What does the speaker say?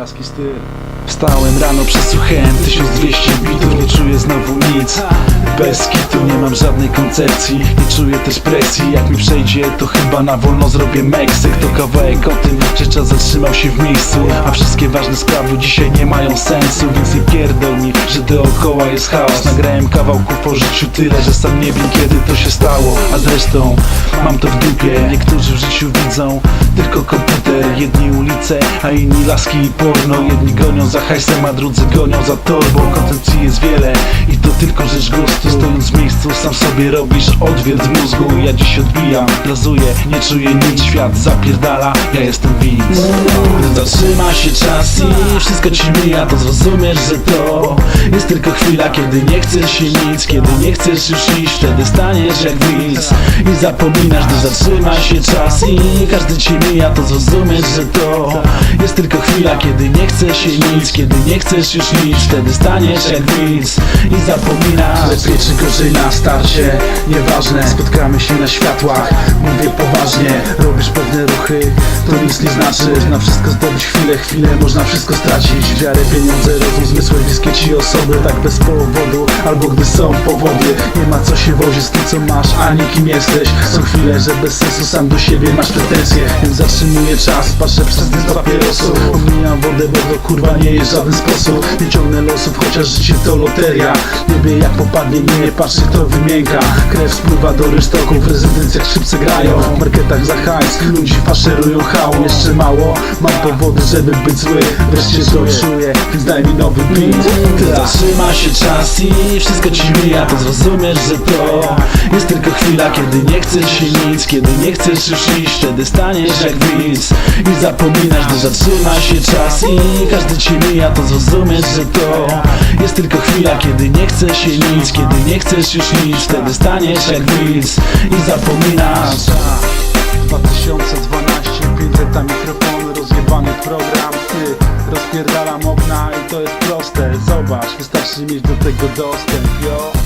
Laski styl. Wstałem rano, przesłuchałem 1200 bitów Nie czuję znowu nic Bez kitu nie mam żadnej koncepcji. Nie czuję też presji Jak mi przejdzie to chyba na wolno zrobię Meksyk. To kawałek o tym, że czas zatrzymał się w miejscu. A wszystkie ważne sprawy dzisiaj nie mają sensu Więc nie pierdol mi, że dookoła jest chaos. Nagrałem kawałków po życiu tyle, że sam nie wiem kiedy to się stało. A zresztą mam to w dupie. Niektórzy w życiu widzą tylko komputer Jedni ulice, a inni laski i porno. Jedni gonią za hajsem, a drudzy gonią za torbą. Koncepcji jest wiele i to tylko rzecz gustu Stojąc w miejscu sam sobie robisz odwiert w mózgu. Ja dziś odbijam, blazuję, nie czuję nic Świat zapierdala, ja jestem widz. Gdy zatrzyma się czas i wszystko ci mija To zrozumiesz, że to jest tylko chwila Kiedy nie chcesz się nic, kiedy nie chcesz już iść Wtedy staniesz jak widz. I zapominasz Gdy zatrzyma się czas i każdy ci mija To zrozumiesz, że to jest tylko chwila Kiedy nie chcesz się nic, kiedy nie chcesz już nic Wtedy staniesz jak widz. I zapominasz czy gorzej na starcie, nieważne Spotkamy się na światłach, mówię poważnie Robisz pewne ruchy, to nic nie znaczy Można wszystko zdobyć chwilę, chwilę Można wszystko stracić, wiarę, pieniądze, rozum, zmysły Bliskie ci osoby, tak bez powodu Albo gdy są powody. Nie ma co się wozić z tym co masz, ani kim jesteś. Są chwile, że bez sensu sam do siebie masz pretensje. Więc zatrzymuję czas, patrzę przez dym papierosu. Omijam wodę, bo to kurwa nie jest żaden sposób. Nie ciągnę losów, chociaż życie to loteria. Nie wie jak popadnie, nie patrzę kto wymięka. Krew spływa do rysztoków, w rezydencjach szybce grają. W marketach za hajs, ludzi faszerują hałą Jeszcze mało, mam powody, żeby być zły. Wreszcie to czuję, więc daj mi nowy beat. Gdy zatrzyma się czas i wszystko ci mija To zrozumiesz, że to jest tylko chwila Kiedy nie chcesz się nic, kiedy nie chcesz już iść Wtedy staniesz jak widz. I zapominasz Gdy zatrzyma się czas i każdy ci mija To zrozumiesz, że to jest tylko chwila Kiedy nie chcesz się nic, kiedy nie chcesz już nic Wtedy staniesz jak widz. I zapominasz. 2012, to jest proste. Zobacz, wystarczy mieć do tego dostęp, yo